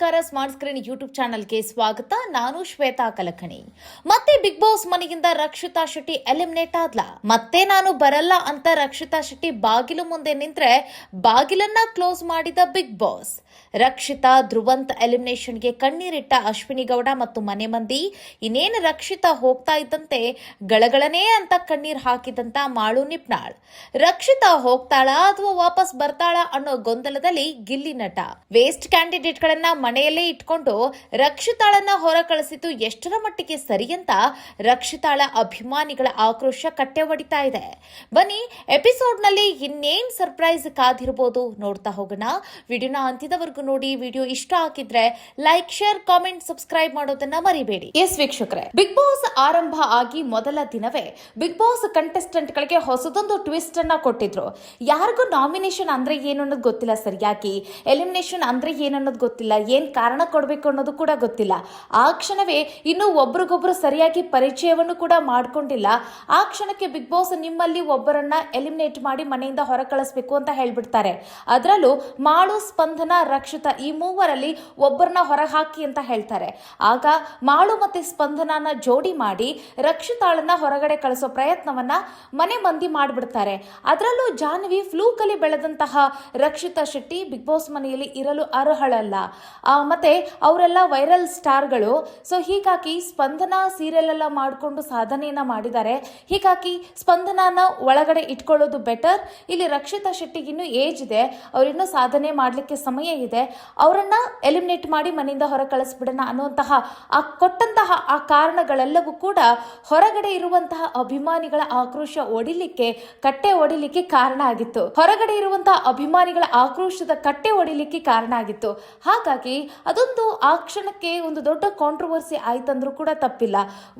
ನಮಸ್ಕಾರ smart screen YouTube ಚಾನಲ್ಗೆ ಸ್ವಾಗತ. ನಾನು ಶ್ವೇತಾ ಕಲಕಣಿ. ಮತ್ತೆ ಬಿಗ್ ಬಾಸ್ ಮನೆಯಿಂದ ರಕ್ಷಿತಾ ಶೆಟ್ಟಿ ಎಲಿಮಿನೇಟ್ ಆದ್ಲ? ಮತ್ತೆ ನಾನು ಬರಲ್ಲ ಅಂತ ರಕ್ಷಿತಾ ಶೆಟ್ಟಿ ಬಾಗಿಲು ಮುಂದೆ ನಿಂತ್ರೆ ಬಾಗಿಲನ್ನ ಕ್ಲೋಸ್ ಮಾಡಿದ ಬಿಗ್ ಬಾಸ್ ರಕ್ಷಿತಾ ಧ್ರುವಂತ್ ಎಲಿಮಿನೇಷನ್ಗೆ ಕಣ್ಣೀರಿಟ್ಟ ಅಶ್ವಿನಿ ಗೌಡ ಮತ್ತು ಮನೆ ಮಂದಿ, ಇನ್ನೇನು ರಕ್ಷಿತಾ ಹೋಗ್ತಾ ಇದ್ದಂತೆ ಗಳಗಳನೇ ಅಂತ ಕಣ್ಣೀರ್ ಹಾಕಿದಂತ ಮಾಳು ನಿಪ್ನಾಳ್. ರಕ್ಷಿತಾ ಹೋಗ್ತಾಳಾ ಅಥವಾ ವಾಪಸ್ ಬರ್ತಾಳಾ ಅನ್ನೋ ಗೊಂದಲದಲ್ಲಿ ಗಿಲ್ಲಿ ನಟ. ವೇಸ್ಟ್ ಕ್ಯಾಂಡಿಡೇಟ್ ಗಳನ್ನ ಮನೆಯಲ್ಲೇ ಇಟ್ಕೊಂಡು ರಕ್ಷಿತಾಳನ್ನ ಹೊರ ಕಳಿಸಿದ್ದು ಎಷ್ಟರ ಮಟ್ಟಿಗೆ ಸರಿ ಅಂತ ರಕ್ಷಿತಾಳ ಅಭಿಮಾನಿಗಳ ಆಕ್ರೋಶ ಕಟ್ಟೆ ಒಡಿತಾ ಇದೆ. ಬನ್ನಿ ಎಪಿಸೋಡ್ನಲ್ಲಿ ಇನ್ನೇನ್ ಸರ್ಪ್ರೈಸ್ ಕಾದಿರಬಹುದು ನೋಡ್ತಾ ಹೋಗೋಣ. ವಿಡಿಯೋನ ಅಂತ್ಯದವರೆಗೂ ನೋಡಿ, ವಿಡಿಯೋ ಇಷ್ಟ ಹಾಕಿದ್ರೆ ಲೈಕ್, ಶೇರ್, ಕಾಮೆಂಟ್, ಸಬ್ಸ್ಕ್ರೈಬ್ ಮಾಡೋದನ್ನ ಮರಿಬೇಡಿ. ಎಸ್ ವೀಕ್ಷಕರೇ, ಬಿಗ್ ಬಾಸ್ ಆರಂಭ ಆಗಿ ಮೊದಲ ದಿನವೇ ಬಿಗ್ ಬಾಸ್ ಕಂಟೆಸ್ಟೆಂಟ್ ಗಳಿಗೆ ಹೊಸದೊಂದು ಟ್ವಿಸ್ಟ್ ಅನ್ನ ಕೊಟ್ಟಿದ್ರು. ಯಾರಿಗೂ ನಾಮಿನೇಷನ್ ಅಂದ್ರೆ ಏನು ಅನ್ನೋದು ಗೊತ್ತಿಲ್ಲ ಸರಿಯಾಗಿ. ಎಲಿಮಿನೇಷನ್ ಅಂದ್ರೆ ಏನು ಅನ್ನೋದು ಗೊತ್ತಿಲ್ಲ. ಏನ್ ಕಾರಣ ಕೊಡಬೇಕು ಅನ್ನೋದು ಕೂಡ ಗೊತ್ತಿಲ್ಲ. ಆ ಕ್ಷಣವೇ ಇನ್ನು ಒಬ್ರಿಗೊಬ್ರು ಸರಿಯಾಗಿ ಪರಿಚಯವನ್ನು ಕೂಡ ಮಾಡ್ಕೊಂಡಿಲ್ಲ. ಆ ಕ್ಷಣಕ್ಕೆ ಬಿಗ್ ಬಾಸ್ ನಿಮ್ಮಲ್ಲಿ ಒಬ್ಬರನ್ನ ಎಲಿಮಿನೇಟ್ ಮಾಡಿ ಮನೆಯಿಂದ ಹೊರ ಕಳಿಸ್ಬೇಕು ಅಂತ ಹೇಳ್ಬಿಡ್ತಾರೆ. ಅದರಲ್ಲೂ ಮಾಳು, ಸ್ಪಂದನ, ರಕ್ಷಿತ ಈ ಮೂವರಲ್ಲಿ ಒಬ್ಬರನ್ನ ಹೊರ ಹಾಕಿ ಅಂತ ಹೇಳ್ತಾರೆ. ಆಗ ಮಾಳು ಮತ್ತೆ ಸ್ಪಂದನನ ಜೋಡಿ ಮಾಡಿ ರಕ್ಷಿತಾಳನ್ನ ಹೊರಗಡೆ ಕಳಿಸೋ ಪ್ರಯತ್ನವನ್ನ ಮನೆ ಮಂದಿ ಮಾಡಿಬಿಡ್ತಾರೆ. ಅದರಲ್ಲೂ ಜಾಹ್ನವಿ ಫ್ಲೂಕಲ್ಲಿ ಬೆಳೆದಂತಹ ರಕ್ಷಿತಾ ಶೆಟ್ಟಿ ಬಿಗ್ ಬಾಸ್ ಮನೆಯಲ್ಲಿ ಇರಲು ಅರ್ಹಳಲ್ಲ. ಮತ್ತೆ ಅವರೆಲ್ಲ ವೈರಲ್ ಸ್ಟಾರ್ಗಳು ಸೊ ಹೀಗಾಗಿ ಸ್ಪಂದನ ಸೀರಿಯಲ್ ಎಲ್ಲ ಮಾಡಿಕೊಂಡು ಸಾಧನೆಯನ್ನ ಮಾಡಿದ್ದಾರೆ. ಹೀಗಾಗಿ ಸ್ಪಂದನನ ಒಳಗಡೆ ಇಟ್ಕೊಳ್ಳೋದು ಬೆಟರ್ ಇಲ್ಲಿ ರಕ್ಷಿತಾ ಶೆಟ್ಟಿಗಿನ್ನೂ ಏಜ್ ಇದೆ. ಅವರಿನ್ನೂ ಸಾಧನೆ ಮಾಡಲಿಕ್ಕೆ ಸಮಯ ಇದೆ. ಅವರನ್ನು ಎಲಿಮಿನೇಟ್ ಮಾಡಿ ಮನೆಯಿಂದ ಹೊರ ಕಳಿಸ್ಬಿಡೋಣ ಅನ್ನುವಂತಹ ಆ ಕೊಟ್ಟಂತಹ ಆ ಕಾರಣಗಳೆಲ್ಲವೂ ಕೂಡ ಹೊರಗಡೆ ಇರುವಂತಹ ಅಭಿಮಾನಿಗಳ ಆಕ್ರೋಶ ಒಡಿಲಿಕ್ಕೆ, ಕಟ್ಟೆ ಒಡಿಲಿಕ್ಕೆ ಕಾರಣ ಆಗಿತ್ತು. ಹೊರಗಡೆ ಇರುವಂತಹ ಅಭಿಮಾನಿಗಳ ಆಕ್ರೋಶದ ಕಟ್ಟೆ ಒಡಿಲಿಕ್ಕೆ ಕಾರಣ ಆಗಿತ್ತು. ಹಾಗಾಗಿ ಅದೊಂದು ಆ ಕ್ಷಣಕ್ಕೆ ಒಂದು ದೊಡ್ಡ ಕಾಂಟ್ರವರ್ಸಿ ಆಯ್ತಂದ್ರೂ ಕೂಡ ತಪ್ಪಿಲ್ಲ.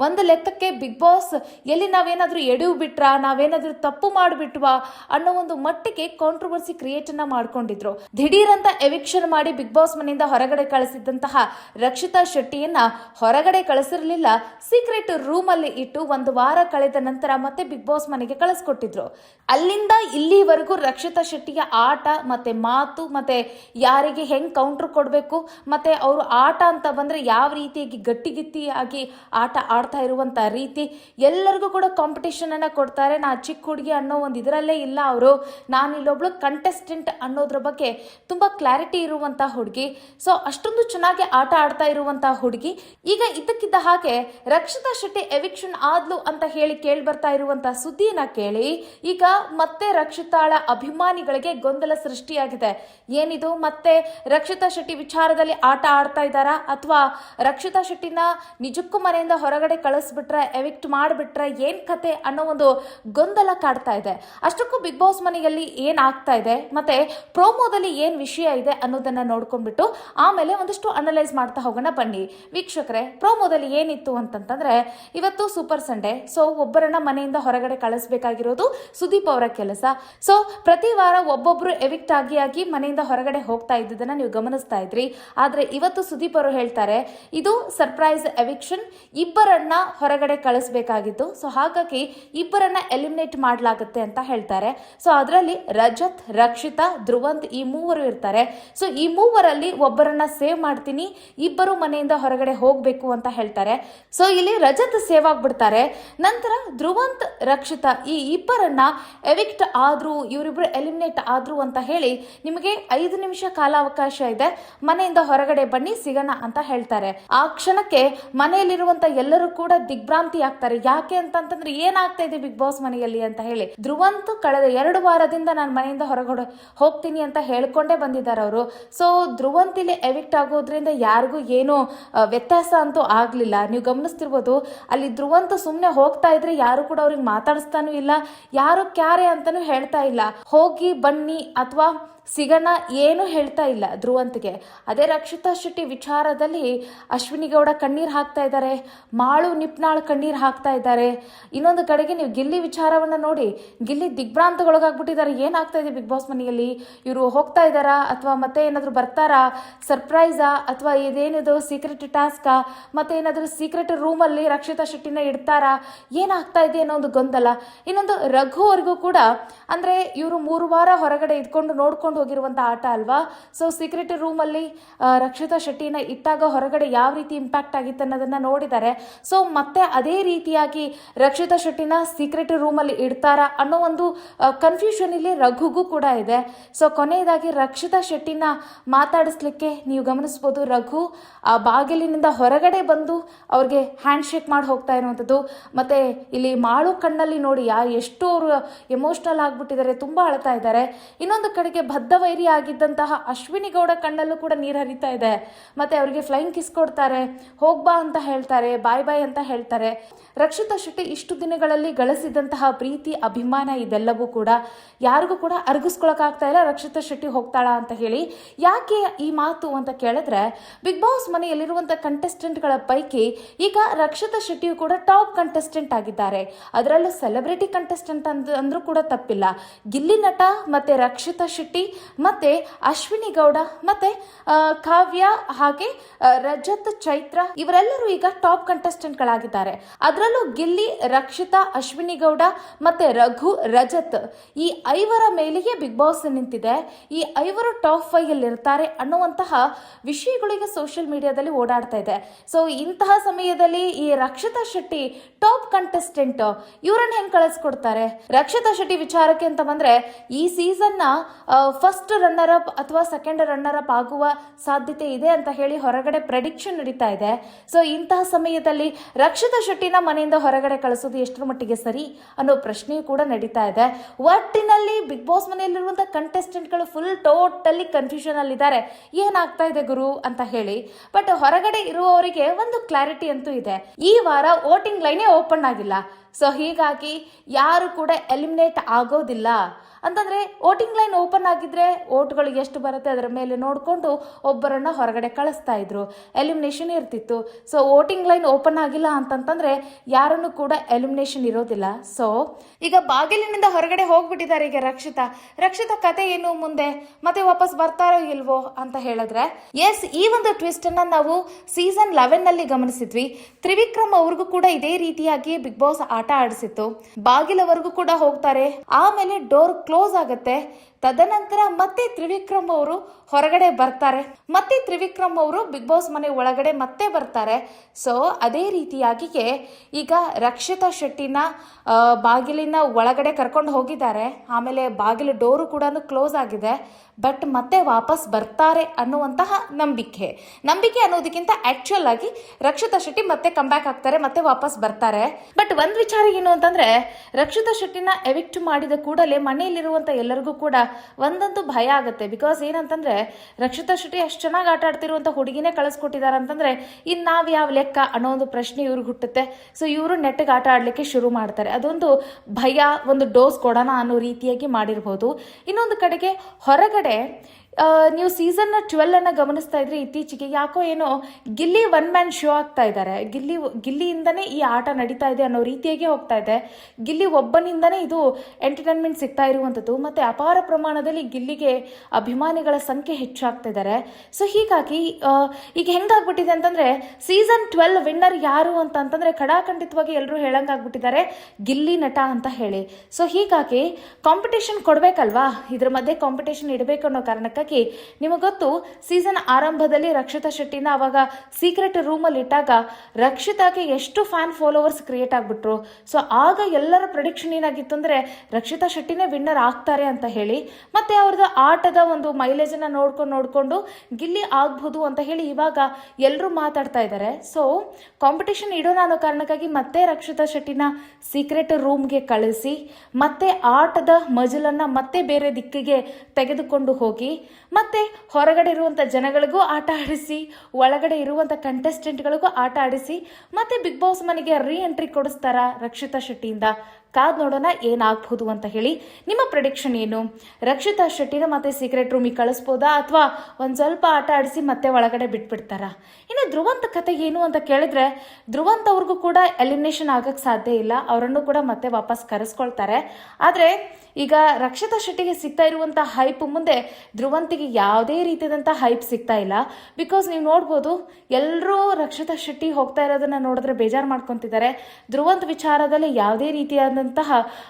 ಒಂದು ಲೆಕ್ಕಕ್ಕೆ ಬಿಗ್ ಬಾಸ್ ಎಲ್ಲಿ ನಾವೇನಾದ್ರೂ ಎಡವು ಬಿಟ್ರಾ, ನಾವೇನಾದ್ರೂ ತಪ್ಪು ಮಾಡಿಬಿಟ್ವಾ ಅನ್ನೋ ಒಂದು ಮಟ್ಟಿಗೆ ಕಾಂಟ್ರವರ್ಸಿ ಕ್ರಿಯೇಟ್ ಅನ್ನ ಮಾಡ್ಕೊಂಡಿದ್ರು. ದಿಢೀರಂತ ಎವಿಕ್ಷನ್ ಮಾಡಿ ಬಿಗ್ ಬಾಸ್ ಮನೆಯಿಂದ ಹೊರಗಡೆ ಕಳಿಸಿದ್ದಂತಹ ರಕ್ಷಿತಾ ಶೆಟ್ಟಿಯನ್ನ ಹೊರಗಡೆ ಕಳಿಸಿರಲಿಲ್ಲ. ಸೀಕ್ರೆಟ್ ರೂಮ್ ಅಲ್ಲಿ ಇಟ್ಟು ಒಂದು ವಾರ ಕಳೆದ ನಂತರ ಮತ್ತೆ ಬಿಗ್ ಬಾಸ್ ಮನೆಗೆ ಕಳಿಸ್ಕೊಟ್ಟಿದ್ರು. ಅಲ್ಲಿಂದ ಇಲ್ಲಿವರೆಗೂ ರಕ್ಷಿತಾ ಶೆಟ್ಟಿಯ ಆಟ, ಮತ್ತೆ ಮಾತು, ಮತ್ತೆ ಯಾರಿಗೆ ಹೆಂಗ್ ಕೌಂಟರ್ ಕೊಡಬೇಕು ಮತ್ತೆ ಅವರು ಆಟ ಅಂತ ಬಂದರೆ ಯಾವ ರೀತಿಯಾಗಿ ಗಟ್ಟಿಗಿತ್ತಿಯಾಗಿ ಆಟ ಆಡ್ತಾ ಇರುವಂಥ ರೀತಿ ಎಲ್ಲರಿಗೂ ಕೂಡ ಕಾಂಪಿಟೇಷನನ್ನು ಕೊಡ್ತಾರೆ. ನಾ ಚಿಕ್ಕ ಹುಡುಗಿ ಅನ್ನೋ ಒಂದು ಇದರಲ್ಲೇ ಇಲ್ಲ ಅವರು. ನಾನು ಇಲ್ಲೊಬ್ಳು ಕಂಟೆಸ್ಟೆಂಟ್ ಅನ್ನೋದ್ರ ಬಗ್ಗೆ ತುಂಬ ಕ್ಲಾರಿಟಿ ಇರುವಂಥ ಹುಡುಗಿ. ಸೊ ಅಷ್ಟೊಂದು ಚೆನ್ನಾಗಿ ಆಟ ಆಡ್ತಾ ಇರುವಂಥ ಹುಡುಗಿ. ಈಗ ಇದಕ್ಕಿದ್ದ ಹಾಗೆ ರಕ್ಷಿತಾ ಶೆಟ್ಟಿ ಎವಿಕ್ಷನ್ ಆದ್ಲು ಅಂತ ಹೇಳಿ ಕೇಳಿ ಬರ್ತಾ ಇರುವಂಥ ಸುದ್ದಿಯನ್ನ ಕೇಳಿ, ಈಗ ಮತ್ತೆ ರಕ್ಷಿತಾಳ ಅಭಿಮಾನಿಗಳಿಗೆ ಗೊಂದಲ ಸೃಷ್ಟಿಯಾಗಿದೆ. ಏನಿದು? ಮತ್ತೆ ರಕ್ಷಿತಾ ಶೆಟ್ಟಿ ವಿಚಾರದಲ್ಲಿ ಆಟ ಆಡ್ತಾ ಇದ್ದಾರಾ? ಅಥವಾ ರಕ್ಷಿತಾ ಶೆಟ್ಟಿನ ನಿಜಕ್ಕೂ ಮನೆಯಿಂದ ಹೊರಗಡೆ ಕಳಿಸ್ಬಿಟ್ರೆ, ಎವಿಕ್ಟ್ ಮಾಡಿಬಿಟ್ರೆ ಏನ್ ಕತೆ ಅನ್ನೋ ಒಂದು ಗೊಂದಲ ಕಾಡ್ತಾ ಇದೆ. ಅಷ್ಟಕ್ಕೂ ಬಿಗ್ ಬಾಸ್ ಮನೆಯಲ್ಲಿ ಏನ್ ಆಗ್ತಾ ಇದೆ? ಮತ್ತೆ ಪ್ರೋಮೋದಲ್ಲಿ ಏನ್ ವಿಷಯ ಇದೆ ಅನ್ನೋದನ್ನ ನೋಡ್ಕೊಂಡ್ಬಿಟ್ಟು ಆಮೇಲೆ ಒಂದಷ್ಟು ಅನಲೈಸ್ ಮಾಡ್ತಾ ಹೋಗೋಣ ಬನ್ನಿ. ವೀಕ್ಷಕರೇ, ಪ್ರೋಮೋದಲ್ಲಿ ಏನಿತ್ತು ಅಂತಂತಂದ್ರೆ, ಇವತ್ತು ಸೂಪರ್ ಸಂಡೇ. ಸೊ, ಒಬ್ಬರನ್ನ ಮನೆಯಿಂದ ಹೊರಗಡೆ ಕಳಿಸ್ಬೇಕಾಗಿರೋದು ಸುದೀಪ್ ಅವರ ಕೆಲಸ. ಸೊ, ಪ್ರತಿ ವಾರ ಒಬ್ಬೊಬ್ರು ಎವಿಕ್ಟ್ ಆಗಿ ಆಗಿ ಮನೆಯಿಂದ ಹೊರಗಡೆ ಹೋಗ್ತಾ ಇದ್ದಿದ್ದನ್ನ ನೀವು ಗಮನಿಸ್ತಾ ಇದ್ರಿ. ಆದ್ರೆ ಇವತ್ತು ಸುದೀಪ್ ಅವರು ಹೇಳ್ತಾರೆ, ಇದು ಸರ್ಪ್ರೈಸ್ ಎವಿಕ್ಷನ್, ಇಬ್ಬರನ್ನ ಹೊರಗಡೆ ಕಳಿಸ್ಬೇಕಾಗಿತ್ತು ಸೊ ಹಾಗಾಗಿ ಇಬ್ಬರನ್ನ ಎಲಿಮಿನೇಟ್ ಮಾಡಲಾಗುತ್ತೆ ಅಂತ ಹೇಳ್ತಾರೆ. ಸೊ ಅದರಲ್ಲಿ ರಜತ್, ರಕ್ಷಿತಾ, ಧ್ರುವಂತ್ ಈ ಮೂವರು ಇರ್ತಾರೆ. ಸೊ ಈ ಮೂವರಲ್ಲಿ ಒಬ್ಬರನ್ನ ಸೇವ್ ಮಾಡ್ತೀನಿ, ಇಬ್ಬರು ಮನೆಯಿಂದ ಹೊರಗಡೆ ಹೋಗ್ಬೇಕು ಅಂತ ಹೇಳ್ತಾರೆ. ಸೊ ಇಲ್ಲಿ ರಜತ್ ಸೇವ್ ಆಗ್ಬಿಡ್ತಾರೆ. ನಂತರ ಧ್ರುವಂತ್, ರಕ್ಷಿತಾ ಈ ಇಬ್ಬರನ್ನ ಎವಿಕ್ಟ್ ಆದ್ರೂ, ಇವರಿಬ್ರು ಎಲಿಮಿನೇಟ್ ಆದ್ರು ಅಂತ ಹೇಳಿ ನಿಮಗೆ ಐದು ನಿಮಿಷ ಕಾಲಾವಕಾಶ ಇದೆ. ಮನೆಯಿಂದ ಹೊರಗಡೆ ಬನ್ನಿ, ಸಿಗೋಣ ಅಂತ ಹೇಳ್ತಾರೆ. ಆ ಕ್ಷಣಕ್ಕೆ ಮನೆಯಲ್ಲಿರುವಂತ ಎಲ್ಲರೂ ಕೂಡ ದಿಗ್ಭ್ರಾಂತಿ ಆಗ್ತಾರೆ ಯಾಕೆ ಅಂತಂತಂದ್ರೆ ಏನಾಗ್ತಾ ಇದೆ ಬಿಗ್ ಬಾಸ್ ಮನೆಯಲ್ಲಿ ಅಂತ ಹೇಳಿ. ಧ್ರುವಂತೂ ಕಳೆದ ಎರಡು ವಾರದಿಂದ ನಾನು ಮನೆಯಿಂದ ಹೊರಗಡೆ ಹೋಗ್ತೀನಿ ಅಂತ ಹೇಳ್ಕೊಂಡೇ ಬಂದಿದ್ದಾರೆ ಅವರು. ಸೊ ಧ್ರುವಂತಿಲಿ ಎವಿಕ್ಟ್ ಆಗೋದ್ರಿಂದ ಯಾರಿಗೂ ಏನು ವ್ಯತ್ಯಾಸ ಅಂತೂ ಆಗ್ಲಿಲ್ಲ. ನೀವು ಗಮನಿಸ್ತಿರ್ಬೋದು, ಅಲ್ಲಿ ಧ್ರುವಂತ ಸುಮ್ಮನೆ ಹೋಗ್ತಾ ಇದ್ರೆ ಯಾರು ಕೂಡ ಅವ್ರಿಗೆ ಮಾತಾಡಿಸ್ತಾನೂ ಇಲ್ಲ, ಯಾರು ಕ್ಯಾರೆ ಅಂತಾನೂ ಹೇಳ್ತಾ ಇಲ್ಲ. ಹೋಗಿ ಬನ್ನಿ ಅಥವಾ ಸಿಗೋಣ ಏನು ಹೇಳ್ತಾ ಇಲ್ಲ ಧ್ರುವಂತ್ಗೆ. ಅದೇ ರಕ್ಷಿತಾ ಶೆಟ್ಟಿ ವಿಚಾರದಲ್ಲಿ ಅಶ್ವಿನಿ ಗೌಡ ಕಣ್ಣೀರು ಹಾಕ್ತಾ ಇದ್ದಾರೆ. ಮಾಳು ನಿಪ್ನಾಳ್ ಕಣ್ಣೀರು ಹಾಕ್ತಾ ಇದ್ದಾರೆ. ಇನ್ನೊಂದು ಕಡೆಗೆ ನೀವು ಗಿಲ್ಲಿ ವಿಚಾರವನ್ನು ನೋಡಿ, ಗಿಲ್ಲಿ ದಿಗ್ಭ್ರಾಂತಗೊಳಗಾಗ್ಬಿಟ್ಟಿದ್ದಾರೆ. ಏನಾಗ್ತಾ ಇದೆ ಬಿಗ್ ಬಾಸ್ ಮನೆಯಲ್ಲಿ? ಇವರು ಹೋಗ್ತಾ ಇದ್ದಾರಾ ಅಥವಾ ಮತ್ತೆ ಏನಾದರೂ ಬರ್ತಾರಾ? ಸರ್ಪ್ರೈಸಾ ಅಥವಾ ಇದೇನಿದು ಸೀಕ್ರೆಟ್ ಟಾಸ್ಕಾ ಮತ್ತೆ ಏನಾದರೂ ಸೀಕ್ರೆಟ್ ರೂಮಲ್ಲಿ ರಕ್ಷಿತಾ ಶೆಟ್ಟಿನ ಇಡ್ತಾರಾ? ಏನಾಗ್ತಾ ಇದೆ ಅನ್ನೋ ಒಂದು ಗೊಂದಲ. ಇನ್ನೊಂದು ರಘುವರೆಗೂ ಕೂಡ, ಅಂದರೆ ಇವರು ಮೂರು ವಾರ ಹೊರಗಡೆ ಇದ್ಕೊಂಡು ನೋಡ್ಕೊಂಡು ಹೋಗಿರುವಂಥ ಆಟ ಅಲ್ವಾ? ಸೊ ಸೀಕ್ರೆಟ್ ರೂಮಲ್ಲಿ ರಕ್ಷಿತಾ ಶೆಟ್ಟಿನ ಇಟ್ಟಾಗ ಹೊರಗಡೆ ಯಾವ ರೀತಿ ಇಂಪ್ಯಾಕ್ಟ್ ಆಗಿತ್ತು ಅನ್ನೋದನ್ನ ನೋಡಿದ್ದಾರೆ. ಸೊ ಮತ್ತೆ ಅದೇ ರೀತಿಯಾಗಿ ರಕ್ಷಿತಾ ಶೆಟ್ಟಿನ ಸೀಕ್ರೆಟ್ ರೂಮಲ್ಲಿ ಇಡ್ತಾರಾ ಅನ್ನೋ ಒಂದು ಕನ್ಫ್ಯೂಷನ್ ಇಲ್ಲಿ ರಘುಗೂ ಕೂಡ ಇದೆ. ಸೊ ಕೊನೆಯದಾಗಿ ರಕ್ಷಿತಾ ಶೆಟ್ಟಿನ ಮಾತಾಡಿಸ್ಲಿಕ್ಕೆ ನೀವು ಗಮನಿಸ್ಬೋದು, ರಘು ಆ ಬಾಗಿಲಿನಿಂದ ಹೊರಗಡೆ ಬಂದು ಅವ್ರಿಗೆ ಹ್ಯಾಂಡ್ ಶೇಕ್ ಮಾಡಿ ಹೋಗ್ತಾ ಇರುವಂಥದ್ದು. ಮತ್ತೆ ಇಲ್ಲಿ ಮಾಳು ಕಣ್ಣಲ್ಲಿ ನೋಡಿ ಯಾರು ಎಷ್ಟು ಅವರು ಎಮೋಷ್ನಲ್ ಆಗಿಬಿಟ್ಟಿದ್ದಾರೆ, ತುಂಬಾ ಅಳ್ತಾ ಇದ್ದಾರೆ. ಇನ್ನೊಂದು ಕಡೆಗೆ ವೈರಿ ಆಗಿದ್ದಂತಹ ಅಶ್ವಿನಿ ಗೌಡ ಕಣ್ಣಲ್ಲೂ ಕೂಡ ನೀರು ಹರಿತಾ ಇದೆ. ಮತ್ತೆ ಅವರಿಗೆ ಫ್ಲೈಂಗ್ ಕಿಸ್ ಕೊಡ್ತಾರೆ. ಹೋಗ್ಬಾ ಅಂತ ಹೇಳ್ತಾರೆ, ಬಾಯ್ ಬಾಯ್ ಅಂತ ಹೇಳ್ತಾರೆ. ರಕ್ಷಿತಾ ಶೆಟ್ಟಿ ಇಷ್ಟು ದಿನಗಳಲ್ಲಿ ಗಳಿಸಿದಂತಹ ಪ್ರೀತಿ, ಅಭಿಮಾನ ಇದೆಲ್ಲವೂ ಕೂಡ ಯಾರಿಗೂ ಕೂಡ ಅರ್ಗಿಸ್ಕೊಳಕ್ಕಾಗ್ತಾ ಇಲ್ಲ. ರಕ್ಷಿತಾ ಶೆಟ್ಟಿ ಹೋಗ್ತಾಳ ಅಂತ ಹೇಳಿ ಯಾಕೆ ಈ ಮಾತು ಅಂತ ಕೇಳಿದ್ರೆ ಬಿಗ್ ಬಾಸ್ ಮನೆಯಲ್ಲಿರುವಂತಹ ಕಂಟೆಸ್ಟೆಂಟ್ಗಳ ಪೈಕಿ ಈಗ ರಕ್ಷಿತಾ ಶೆಟ್ಟಿಯು ಕೂಡ ಟಾಪ್ ಕಂಟೆಸ್ಟೆಂಟ್ ಆಗಿದ್ದಾರೆ. ಅದರಲ್ಲೂ ಸೆಲೆಬ್ರಿಟಿ ಕಂಟೆಸ್ಟೆಂಟ್ ಅಂತ ಅಂದ್ರೂ ಕೂಡ ತಪ್ಪಿಲ್ಲ. ಗಿಲ್ಲಿ ನಟ ಮತ್ತೆ ರಕ್ಷಿತಾ ಶೆಟ್ಟಿ ಮತ್ತೆ ಅಶ್ವಿನಿ ಗೌಡ, ಮತ್ತೆ ಕಾವ್ಯ ಹಾಗೆ ರಜತ್ ಚೈತ್ರ ಇವರೆಲ್ಲರೂ ಈಗ ಟಾಪ್ ಕಂಟೆಸ್ಟೆಂಟ್ಗಳಾಗಿದ್ದಾರೆ. ಅದರಲ್ಲೂ ಗಿಲ್ಲಿ, ರಕ್ಷಿತಾ, ಅಶ್ವಿನಿ ಗೌಡ, ಮತ್ತೆ ರಘು, ರಜತ್ ಈ ಐವರ ಮೇಲೆಯೇ ಬಿಗ್ ಬಾಸ್ ನಿಂತಿದೆ. ಈ ಐವರು ಟಾಪ್ ಫೈವ್ ಅಲ್ಲಿ ಇರ್ತಾರೆ ಅನ್ನುವಂತಹ ವಿಷಯಗಳಿಗೆ ಸೋಷಿಯಲ್ ಮೀಡಿಯಾದಲ್ಲಿ ಓಡಾಡ್ತಾ ಇದೆ. ಸೊ ಇಂತಹ ಸಮಯದಲ್ಲಿ ಈ ರಕ್ಷಿತಾ ಶೆಟ್ಟಿ ಟಾಪ್ ಕಂಟೆಸ್ಟೆಂಟ್, ಇವರನ್ನ ಹೆಂಗ್ ಕಳಿಸ್ಕೊಡ್ತಾರೆ? ರಕ್ಷಿತಾ ಶೆಟ್ಟಿ ವಿಚಾರಕ್ಕೆ ಅಂತ ಬಂದ್ರೆ, ಈ ಸೀಸನ್ನ ಫಸ್ಟ್ ರನ್ನರ್ ಅಪ್ ಅಥವಾ ಸೆಕೆಂಡ್ ರನ್ನರ್ ಅಪ್ ಆಗುವ ಸಾಧ್ಯತೆ ಇದೆ ಅಂತ ಹೇಳಿ ಹೊರಗಡೆ ಪ್ರೆಡಿಕ್ಷನ್ ನಡೀತಾ ಇದೆ. ಸೊ ಇಂತಹ ಸಮಯದಲ್ಲಿ ರಕ್ಷಿತಾ ಶೆಟ್ಟಿನ ಮನೆಯಿಂದ ಹೊರಗಡೆ ಕಳಿಸೋದು ಎಷ್ಟರ ಮಟ್ಟಿಗೆ ಸರಿ ಅನ್ನೋ ಪ್ರಶ್ನೆಯೂ ಕೂಡ ನಡೀತಾ ಇದೆ. ಒಟ್ಟಿನಲ್ಲಿ ಬಿಗ್ ಬಾಸ್ ಮನೆಯಲ್ಲಿರುವಂತಹ ಕಂಟೆಸ್ಟೆಂಟ್ಗಳು ಫುಲ್ ಟೋಟಲಿ ಕನ್ಫ್ಯೂಷನ್ ಅಲ್ಲಿದ್ದಾರೆ. ಏನಾಗ್ತಾ ಇದೆ ಗುರು ಅಂತ ಹೇಳಿ. ಬಟ್ ಹೊರಗಡೆ ಇರುವವರಿಗೆ ಒಂದು ಕ್ಲಾರಿಟಿ ಅಂತೂ ಇದೆ. ಈ ವಾರ ವೋಟಿಂಗ್ ಲೈನೇ ಓಪನ್ ಆಗಿಲ್ಲ. ಸೊ ಹೀಗಾಗಿ ಯಾರು ಕೂಡ ಎಲಿಮಿನೇಟ್ ಆಗೋದಿಲ್ಲ. ಅಂತಂದ್ರೆ ವೋಟಿಂಗ್ ಲೈನ್ ಓಪನ್ ಆಗಿದ್ರೆ ಓಟ್ಗಳು ಎಷ್ಟು ಬರುತ್ತೆ ಅದರ ಮೇಲೆ ನೋಡಿಕೊಂಡು ಒಬ್ಬರನ್ನ ಹೊರಗಡೆ ಕಳಿಸ್ತಾ ಇದ್ರು. ಎಲಿಮಿನೇಷನ್ ಇರ್ತಿತ್ತು. ಸೊ ವೋಟಿಂಗ್ ಲೈನ್ ಓಪನ್ ಆಗಿಲ್ಲ ಅಂತಂತಂದ್ರೆ ಯಾರನ್ನು ಕೂಡ ಎಲಿಮಿನೇಷನ್ ಇರೋದಿಲ್ಲ. ಸೊ ಈಗ ಬಾಗಿಲಿನಿಂದ ಹೊರಗಡೆ ಹೋಗ್ಬಿಟ್ಟಿದ್ದಾರೆ ಈಗ ರಕ್ಷಿತಾ. ರಕ್ಷಿತಾ ಕತೆ ಏನು ಮುಂದೆ? ಮತ್ತೆ ವಾಪಸ್ ಬರ್ತಾರೋ ಇಲ್ವೋ ಅಂತ ಹೇಳಿದ್ರೆ ಎಸ್ ಈ ಒಂದು ಟ್ವಿಸ್ಟ್ ಅನ್ನ ನಾವು ಸೀಸನ್ ಲೆವೆನ್ನಲ್ಲಿ ಗಮನಿಸಿದ್ವಿ. ತ್ರಿವಿಕ್ರಮ್ ಅವ್ರಿಗೂ ಕೂಡ ಇದೇ ರೀತಿಯಾಗಿ ಬಿಗ್ ಬಾಸ್ ಆಟ ಆಡಿಸಿತ್ತು. ಬಾಗಿಲವರೆಗೂ ಕೂಡ ಹೋಗ್ತಾರೆ. ಆಮೇಲೆ ಡೋರ್ ಕ್ಲೋಸ್ ಆಗುತ್ತೆ. ತದನಂತರ ಮತ್ತೆ ತ್ರಿವಿಕ್ರಮ್ ಅವರು ಹೊರಗಡೆ ಬರ್ತಾರೆ. ಮತ್ತೆ ತ್ರಿವಿಕ್ರಮ್ ಅವರು ಬಿಗ್ ಬಾಸ್ ಮನೆ ಒಳಗಡೆ ಮತ್ತೆ ಬರ್ತಾರೆ. ಸೊ ಅದೇ ರೀತಿಯಾಗಿಯೇ ಈಗ ರಕ್ಷಿತಾ ಶೆಟ್ಟಿನ ಬಾಗಿಲಿನ ಒಳಗಡೆ ಕರ್ಕೊಂಡು ಹೋಗಿದ್ದಾರೆ. ಆಮೇಲೆ ಬಾಗಿಲು ಡೋರು ಕೂಡ ಕ್ಲೋಸ್ ಆಗಿದೆ. ಬಟ್ ಮತ್ತೆ ವಾಪಸ್ ಬರ್ತಾರೆ ಅನ್ನುವಂತಹ ನಂಬಿಕೆ. ನಂಬಿಕೆ ಅನ್ನೋದಕ್ಕಿಂತ ಆಕ್ಚುಯಲ್ ಆಗಿ ರಕ್ಷಿತಾ ಶೆಟ್ಟಿ ಮತ್ತೆ ಕಂಬ್ಯಾಕ್ ಆಗ್ತಾರೆ, ಮತ್ತೆ ವಾಪಸ್ ಬರ್ತಾರೆ. ಬಟ್ ಒಂದ್ ವಿಚಾರ ಏನು ಅಂತಂದ್ರೆ, ರಕ್ಷಿತಾ ಶೆಟ್ಟಿನ ಎವಿಕ್ಟ್ ಮಾಡಿದ ಕೂಡಲೇ ಮನೆಯಲ್ಲಿರುವಂತ ಎಲ್ಲರಿಗೂ ಕೂಡ ಒಂದಂತೂ ಭಯ ಆಗುತ್ತೆ. ಬಿಕಾಸ್ ಏನಂತಂದ್ರೆ, ರಕ್ಷಿತಾ ಶೆಟ್ಟಿ ಅಷ್ಟು ಚೆನ್ನಾಗಿ ಆಟ ಆಡ್ತಿರುವಂತ ಹುಡುಗಿನೇ ಕಳಿಸ್ಕೊಟ್ಟಿದ್ದಾರೆ ಅಂತಂದ್ರೆ ಇನ್ನು ನಾವು ಯಾವ ಲೆಕ್ಕ ಅನ್ನೋ ಒಂದು ಪ್ರಶ್ನೆ ಇವ್ರಿಗೆ ಹುಟ್ಟುತ್ತೆ. ಸೊ ಇವರು ನೆಟ್ಟಿಗೆ ಆಟ ಆಡಲಿಕ್ಕೆ ಶುರು ಮಾಡ್ತಾರೆ. ಅದೊಂದು ಭಯ, ಒಂದು ಡೋಸ್ ಕೊಡೋಣ ಅನ್ನೋ ರೀತಿಯಾಗಿ ಮಾಡಿರ್ಬೋದು. ಇನ್ನೊಂದು ಕಡೆಗೆ, ಹೊರಗಡೆ ನೀವು ಸೀಸನ್ ಟ್ವೆಲ್ ಅನ್ನ ಗಮನಿಸ್ತಾ ಇದ್ರೆ ಇತ್ತೀಚೆಗೆ ಯಾಕೋ ಏನೋ ಗಿಲ್ಲಿ ಒನ್ ಮ್ಯಾನ್ ಶೋ ಆಗ್ತಾ ಇದ್ದಾರೆ ಗಿಲ್ಲಿ ಗಿಲ್ಲಿಯಿಂದನೇ ಈ ಆಟ ನಡೀತಾ ಇದೆ ಅನ್ನೋ ರೀತಿಯಾಗಿ ಹೋಗ್ತಾ ಇದೆ. ಗಿಲ್ಲಿ ಒಬ್ಬನಿಂದನೇ ಇದು ಎಂಟರ್ಟೈನ್ಮೆಂಟ್ ಸಿಗ್ತಾ ಇರುವಂಥದ್ದು ಮತ್ತೆ ಅಪಾರ ಪ್ರಮಾಣದಲ್ಲಿ ಗಿಲ್ಲಿಗೆ ಅಭಿಮಾನಿಗಳ ಸಂಖ್ಯೆ ಹೆಚ್ಚಾಗ್ತಾ ಇದ್ದಾರೆ ಸೊ ಹೀಗಾಗಿ ಈಗ ಹೆಂಗಾಗ್ಬಿಟ್ಟಿದೆ ಅಂತಂದ್ರೆ ಸೀಸನ್ ಟ್ವೆಲ್ ವಿನ್ನರ್ ಯಾರು ಅಂತ ಅಂತಂದ್ರೆ ಖಡಾಖಂಡಿತವಾಗಿ ಎಲ್ಲರೂ ಹೇಳಂಗಾಗ್ಬಿಟ್ಟಿದ್ದಾರೆ ಗಿಲ್ಲಿ ನಟ ಅಂತ ಹೇಳಿ. ಸೊ ಹೀಗಾಗಿ ಕಾಂಪಿಟೇಷನ್ ಕೊಡಬೇಕಲ್ವಾ? ಇದ್ರ ಮಧ್ಯೆ ಕಾಂಪಿಟೇಷನ್ ಇಡಬೇಕು ಅನ್ನೋ ಕಾರಣಕ್ಕಾಗಿ ನಿಮಗೆ ಗೊತ್ತು ಸೀಸನ್ ಆರಂಭದಲ್ಲಿ ರಕ್ಷಿತಾ ಶೆಟ್ಟಿನ ಅವಾಗ ಸೀಕ್ರೆಟ್ ರೂಮಲ್ಲಿ ಇಟ್ಟಾಗ ರಕ್ಷಿತಾಗೆ ಎಷ್ಟು ಫ್ಯಾನ್ ಫಾಲೋವರ್ಸ್ ಕ್ರಿಯೇಟ್ ಆಗಿಬಿಟ್ರು. ಸೊ ಆಗ ಎಲ್ಲರ ಪ್ರೊಡಿಕ್ಷನ್ ಏನಾಗಿತ್ತು ಅಂದ್ರೆ ರಕ್ಷಿತಾ ಶೆಟ್ಟಿನೇ ವಿನ್ನರ್ ಆಗ್ತಾರೆ ಅಂತ ಹೇಳಿ, ಮತ್ತೆ ಅವ್ರದ್ದು ಆಟದ ಒಂದು ಮೈಲೇಜ್ ಅನ್ನ ನೋಡ್ಕೊಂಡು ನೋಡ್ಕೊಂಡು ಗಿಲ್ಲಿ ಆಗ್ಬೋದು ಅಂತ ಹೇಳಿ ಇವಾಗ ಎಲ್ಲರೂ ಮಾತಾಡ್ತಾ ಇದ್ದಾರೆ ಸೊ ಕಾಂಪಿಟೇಷನ್ ಇಡೋಣ ಅನ್ನೋ ಕಾರಣಕ್ಕಾಗಿ ಮತ್ತೆ ರಕ್ಷಿತಾ ಶೆಟ್ಟಿನ ಸೀಕ್ರೆಟ್ ರೂಮ್ಗೆ ಕಳಿಸಿ, ಮತ್ತೆ ಆಟದ ಮಜಲನ್ನ ಮತ್ತೆ ಬೇರೆ ದಿಕ್ಕಿಗೆ ತೆಗೆದುಕೊಂಡು ಹೋಗಿ ಮತ್ತೆ ಹೊರಗಡೆ ಇರುವಂಥ ಜನಗಳಿಗೂ ಆಟ ಆಡಿಸಿ, ಒಳಗಡೆ ಇರುವಂಥ ಕಂಟೆಸ್ಟೆಂಟ್ಗಳಿಗೂ ಆಟ ಆಡಿಸಿ, ಮತ್ತೆ ಬಿಗ್ ಬಾಸ್ ಮನೆಗೆ ರೀ ಎಂಟ್ರಿ ಕೊಡಿಸ್ತಾರ ರಕ್ಷಿತಾ ಶೆಟ್ಟಿಯಿಂದ? ಕಾದ್ ನೋಡೋಣ ಏನಾಗಬಹುದು ಅಂತ ಹೇಳಿ ನಿಮ್ಮ ಪ್ರೊಡಿಕ್ಷನ್ ಏನು? ರಕ್ಷಿತಾ ಶೆಟ್ಟಿನ ಮತ್ತೆ ಸೀಕ್ರೆಟ್ ರೂಮಿಗೆ ಕಳಿಸ್ಬೋದಾ? ಅಥವಾ ಒಂದು ಸ್ವಲ್ಪ ಆಟ ಆಡಿಸಿ ಮತ್ತೆ ಒಳಗಡೆ ಬಿಟ್ಬಿಡ್ತಾರಾ? ಇನ್ನು ಧ್ರುವಂತ ಕತೆ ಏನು ಅಂತ ಕೇಳಿದ್ರೆ, ಧ್ರುವಂತ ಅವ್ರಿಗೂ ಕೂಡ ಎಲಿಮಿನೇಷನ್ ಆಗಕ್ಕೆ ಸಾಧ್ಯ ಇಲ್ಲ. ಅವರನ್ನು ಕೂಡ ಮತ್ತೆ ವಾಪಸ್ ಕರೆಸ್ಕೊಳ್ತಾರೆ. ಆದರೆ ಈಗ ರಕ್ಷಿತಾ ಶೆಟ್ಟಿಗೆ ಸಿಗ್ತಾ ಇರುವಂಥ ಹೈಪ್ ಮುಂದೆ ಧ್ರುವಂತಿಗೆ ಯಾವುದೇ ರೀತಿಯಾದಂಥ ಹೈಪ್ ಸಿಗ್ತಾ ಇಲ್ಲ. ಬಿಕಾಸ್ ನೀವು ನೋಡ್ಬೋದು ಎಲ್ಲರೂ ರಕ್ಷಿತಾ ಶೆಟ್ಟಿ ಹೋಗ್ತಾ ಇರೋದನ್ನ ನೋಡಿದ್ರೆ ಬೇಜಾರು ಮಾಡ್ಕೊತಿದ್ದಾರೆ. ಧ್ರುವಂತ ವಿಚಾರದಲ್ಲಿ ಯಾವುದೇ ರೀತಿಯಾದಂಥ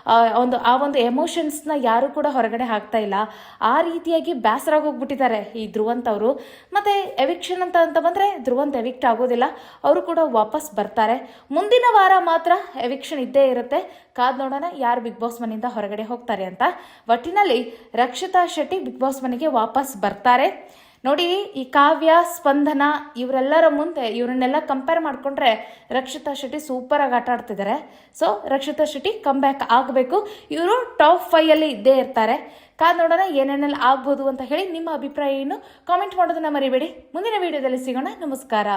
ಆ, ಒಂದು ಆ ಒಂದು ಎಮೋಷನ್ಸ್ನ ಯಾರು ಕೂಡ ಹೊರಗಡೆ ಹಾಕ್ತಾ ಇಲ್ಲ. ಆ ರೀತಿಯಾಗಿ ಬೇಸರಾಗಿ ಹೋಗ್ಬಿಟ್ಟಿದ್ದಾರೆ ಈ ಧ್ರುವಂತ್ ಅವರು. ಮತ್ತೆ ಎವಿಕ್ಷನ್ ಅಂತ ಅಂತ ಬಂದ್ರೆ ಧ್ರುವಂತ್ ಎವಿಕ್ಟ್ ಆಗೋದಿಲ್ಲ. ಅವರು ಕೂಡ ವಾಪಸ್ ಬರ್ತಾರೆ. ಮುಂದಿನ ವಾರ ಮಾತ್ರ ಎವಿಕ್ಷನ್ ಇದ್ದೇ ಇರುತ್ತೆ. ಕಾದ್ ನೋಡೋಣ ಯಾರು ಬಿಗ್ ಬಾಸ್ ಮನೆಯಿಂದ ಹೊರಗಡೆ ಹೋಗ್ತಾರೆ ಅಂತ. ಒಟ್ಟಿನಲ್ಲಿ ರಕ್ಷಿತಾ ಶೆಟ್ಟಿ ಬಿಗ್ ಬಾಸ್ ಮನೆಗೆ ವಾಪಸ್ ಬರ್ತಾರೆ. ನೋಡಿ, ಈ ಕಾವ್ಯ, ಸ್ಪಂದನ ಇವರೆಲ್ಲರ ಮುಂದೆ ಇವರನ್ನೆಲ್ಲ ಕಂಪೇರ್ ಮಾಡಿಕೊಂಡ್ರೆ ರಕ್ಷಿತಾ ಶೆಟ್ಟಿ ಸೂಪರ್ ಆಗಿ ಆಟ ಆಡ್ತಿದ್ದಾರೆ so Rakshitha Shetty come back ಆಗಬೇಕು. ಇವರು ಟಾಪ್ ಫೈವ್ ಅಲ್ಲಿ ಇದ್ದೇ ಇರ್ತಾರೆ. ಕಾದ್ ನೋಡೋಣ ಏನೇನೆಲ್ಲ ಆಗ್ಬೋದು ಅಂತ ಹೇಳಿ ನಿಮ್ಮ ಅಭಿಪ್ರಾಯ ಏನು? ಕಾಮೆಂಟ್ ಮಾಡೋದನ್ನ ಮರಿಬೇಡಿ. ಮುಂದಿನ ವಿಡಿಯೋದಲ್ಲಿ ಸಿಗೋಣ. ನಮಸ್ಕಾರ.